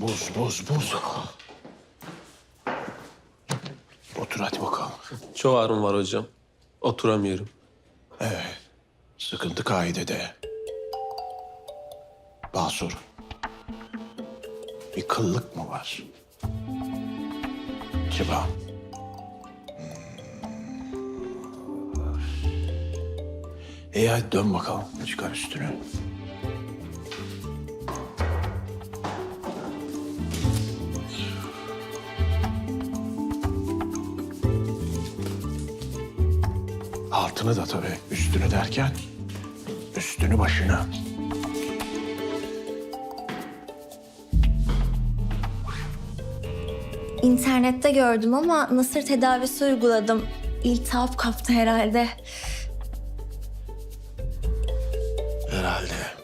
Buz, buz, buz. Otur hadi bakalım. Çok ağrım var hocam. Oturamıyorum. Sıkıntı kaidede. Basur. Bir kıllık mı var? Çıba. Hmm. İyi hadi dön bakalım. Çıkar üstünü. Altını da tabii üstünü derken üstünü başına. İnternette gördüm ama nasır tedavisi uyguladım. İltihap kaptı herhalde. Herhalde.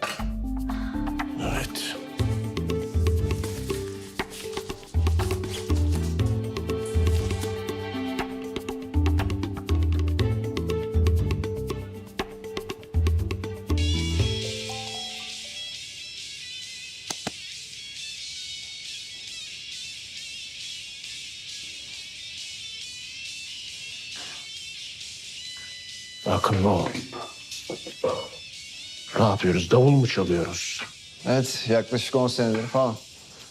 Akıllı ol. Ne yapıyoruz? Davul mu çalıyoruz? Evet, yaklaşık 10 senedir falan.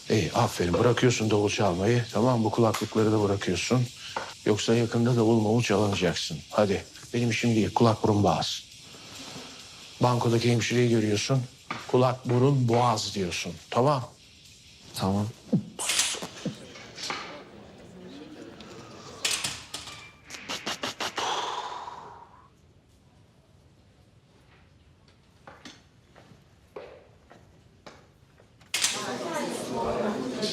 İyi, aferin. Bırakıyorsun davul çalmayı. Tamam, bu kulaklıkları da bırakıyorsun. Yoksa yakında davul mavul çalanacaksın. Hadi, benim işim değil. Kulak burun boğaz. Bankodaki hemşireyi görüyorsun. Kulak burun boğaz diyorsun. Tamam. Tamam.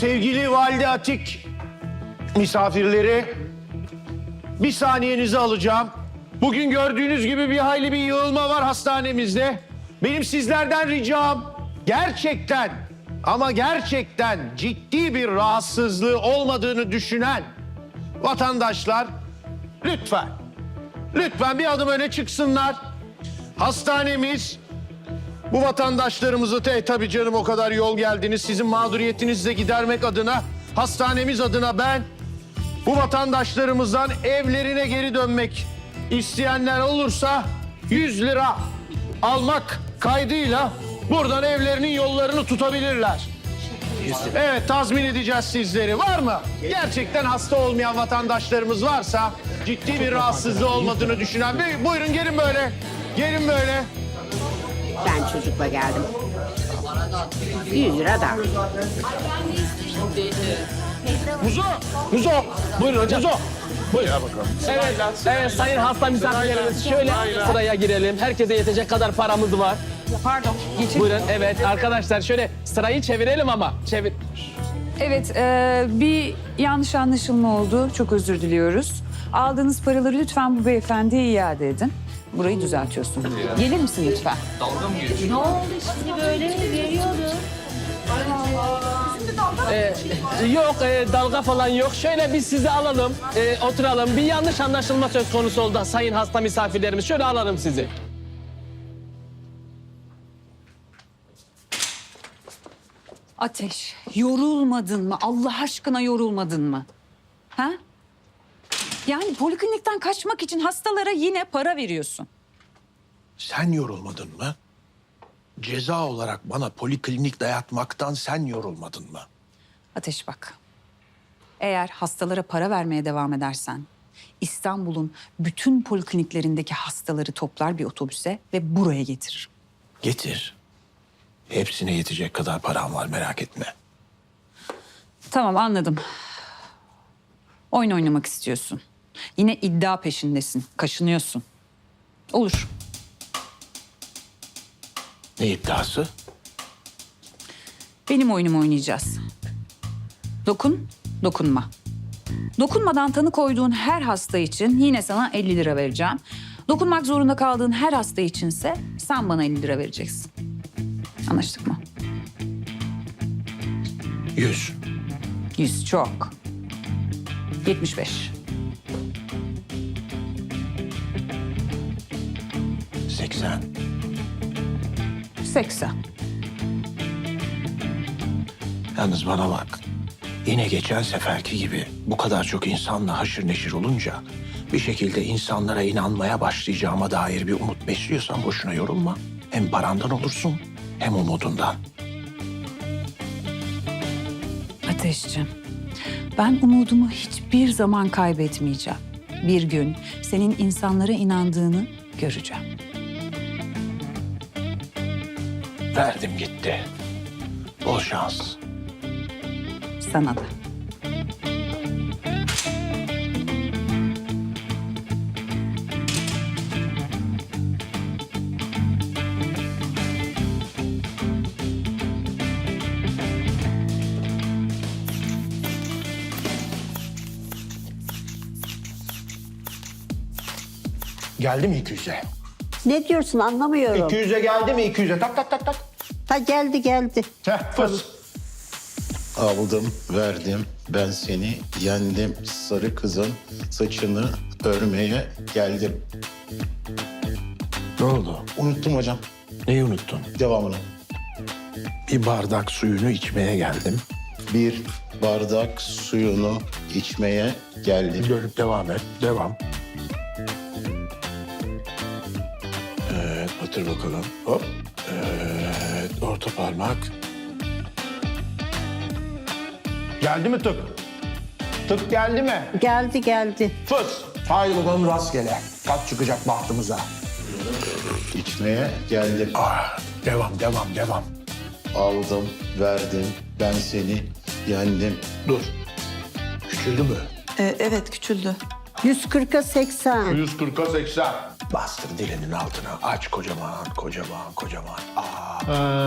Sevgili Valide Atik misafirleri, bir saniyenizi alacağım. Bugün gördüğünüz gibi bir hayli bir yığılma var hastanemizde. Benim sizlerden ricam gerçekten ama gerçekten ciddi bir rahatsızlığı olmadığını düşünen vatandaşlar lütfen, lütfen bir adım öne çıksınlar. Hastanemiz bu vatandaşlarımızı te tabii canım o kadar yol geldiniz. Sizin mağduriyetinizi de gidermek adına, hastanemiz adına ben bu vatandaşlarımızdan evlerine geri dönmek isteyenler olursa 100 lira almak kaydıyla buradan evlerinin yollarını tutabilirler. Evet tazmin edeceğiz sizleri. Var mı? Gerçekten hasta olmayan vatandaşlarımız varsa ciddi bir rahatsızlığı olmadığını düşünen. Bir- Buyurun gelin böyle. Gelin böyle. Ben çocukla geldim. 100 lira da. Muzo! Muzo! Buyurun hocam. Muzo! Buyur bakalım. Evet, evet sayın hasta misafirlerimiz şöyle sıraya girelim. Herkese yetecek kadar paramız var. Pardon. Geçin. Buyurun evet arkadaşlar şöyle sırayı çevirelim ama. Çevir. Evet, e, bir yanlış anlaşılma oldu. Çok özür diliyoruz. Aldığınız paraları lütfen bu beyefendiye iade edin. Burayı düzeltiyorsun. Gelir misin lütfen? Ee, yok e, dalga falan yok. Şöyle biz sizi alalım, e, oturalım. Bir yanlış anlaşılma söz konusu oldu sayın hasta misafirlerimiz. Şöyle alalım sizi. Ateş, yorulmadın mı? Allah aşkına yorulmadın mı? Ha? Yani poliklinikten kaçmak için hastalara yine para veriyorsun. Sen yorulmadın mı? Ceza olarak bana poliklinik dayatmaktan sen yorulmadın mı? Ateş bak. Eğer hastalara para vermeye devam edersen İstanbul'un bütün polikliniklerindeki hastaları toplar bir otobüse ve buraya getirir. Getir. Hepsine yetecek kadar param var merak etme. Tamam anladım. Oyun oynamak istiyorsun. Yine iddia peşindesin. Kaşınıyorsun. Olur. Ne iddiası? Benim oyunumu oynayacağız. Dokun, dokunma. Dokunmadan tanı koyduğun her hasta için yine sana 50 lira vereceğim. Dokunmak zorunda kaldığın her hasta içinse sen bana 50 lira vereceksin. Anlaştık mı? Yüz. 100 çok. 75. 80. Yalnız bana bak. Yine geçen seferki gibi bu kadar çok insanla haşır neşir olunca bir şekilde insanlara inanmaya başlayacağıma dair bir umut besliyorsan boşuna yorulma. Hem parandan olursun hem umudundan. Ateşciğim, ben umudumu hiçbir zaman kaybetmeyeceğim. Bir gün senin insanlara inandığını göreceğim. Verdim gitti. Bol şans. Sana da. Geldi mi 200'e? Ne diyorsun anlamıyorum. 200'e geldi mi 200'e? Tak tak tak tak. Ha geldi geldi. Heh, fıs. Aldım, verdim. Ben seni yendim. Sarı kızın saçını örmeye geldim. Ne oldu? Unuttum hocam Neyi unuttun? devamını. Bir bardak suyunu içmeye geldim. Bir bardak suyunu içmeye geldim. Dönüp devam et. Devam. Batır bakalım. Hop. Evet, orta parmak. Geldi mi tık? Tık geldi mi? Geldi geldi. Fıs. Haydi bakalım rastgele. Kaç çıkacak bahtımıza. İçmeye geldim. Ah, devam, devam, devam. Aldım, verdim. Ben seni yendim. Dur. Küçüldü mü? Ee, evet küçüldü. 140'a 80. 140'a 80. Bastır dilinin altına. Aç kocaman, kocaman, kocaman. Aa,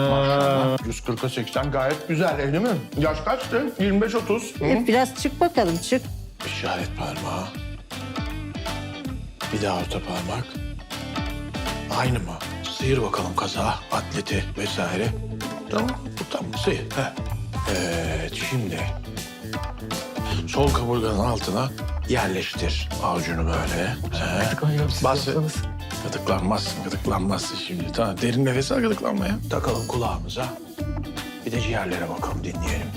maşallah. 140'a 80 gayet güzel değil mi? Yaş kaçtı? 25-30. E, biraz çık bakalım çık. İşaret parmağı. Bir daha orta parmak. Aynı mı? Sıyır bakalım kaza, atleti vesaire. Tamam, bu tamam. Sıyır. Heh. Evet, şimdi sol kaburganın altına yerleştir avucunu böyle. He. Bas. Gıdıklanmazsın, gıdıklanmazsın şimdi. Tamam, derin nefes al gıdıklanmaya. Takalım kulağımıza. Bir de ciğerlere bakalım, dinleyelim.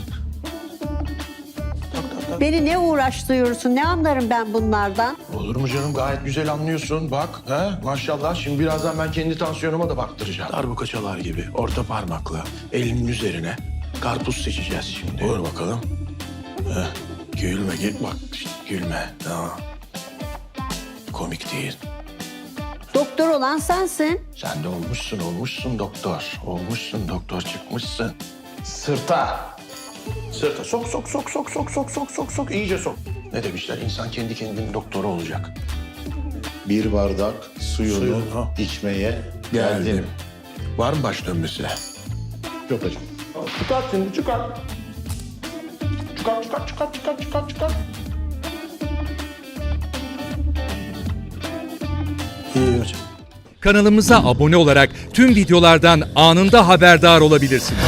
Tak, tak, tak. Beni ne uğraştırıyorsun? Ne anlarım ben bunlardan? Olur mu canım? Gayet güzel anlıyorsun. Bak, he? Maşallah. Şimdi birazdan ben kendi tansiyonuma da baktıracağım. Darbuka çalar gibi. Orta parmakla elinin üzerine karpuz seçeceğiz şimdi. Vur bakalım. Heh. Gülme, git bak. gülme. Tamam. Komik değil. Doktor olan sensin. Sen de olmuşsun, olmuşsun doktor. Olmuşsun doktor, çıkmışsın. Sırta. Sırta. Sok, sok, sok, sok, sok, sok, sok, sok, sok. İyice sok. Ne demişler? İnsan kendi kendinin doktoru olacak. Bir bardak suyunu, Suyunu. içmeye Geldim. geldim. Var mı baş dönmesi? Yok hocam. Çıkart şimdi, çıkart. Çıkart, çıkart, çıkart, çıkart, çıkart, çıkart. İyi hocam. Kanalımıza abone olarak tüm videolardan anında haberdar olabilirsiniz.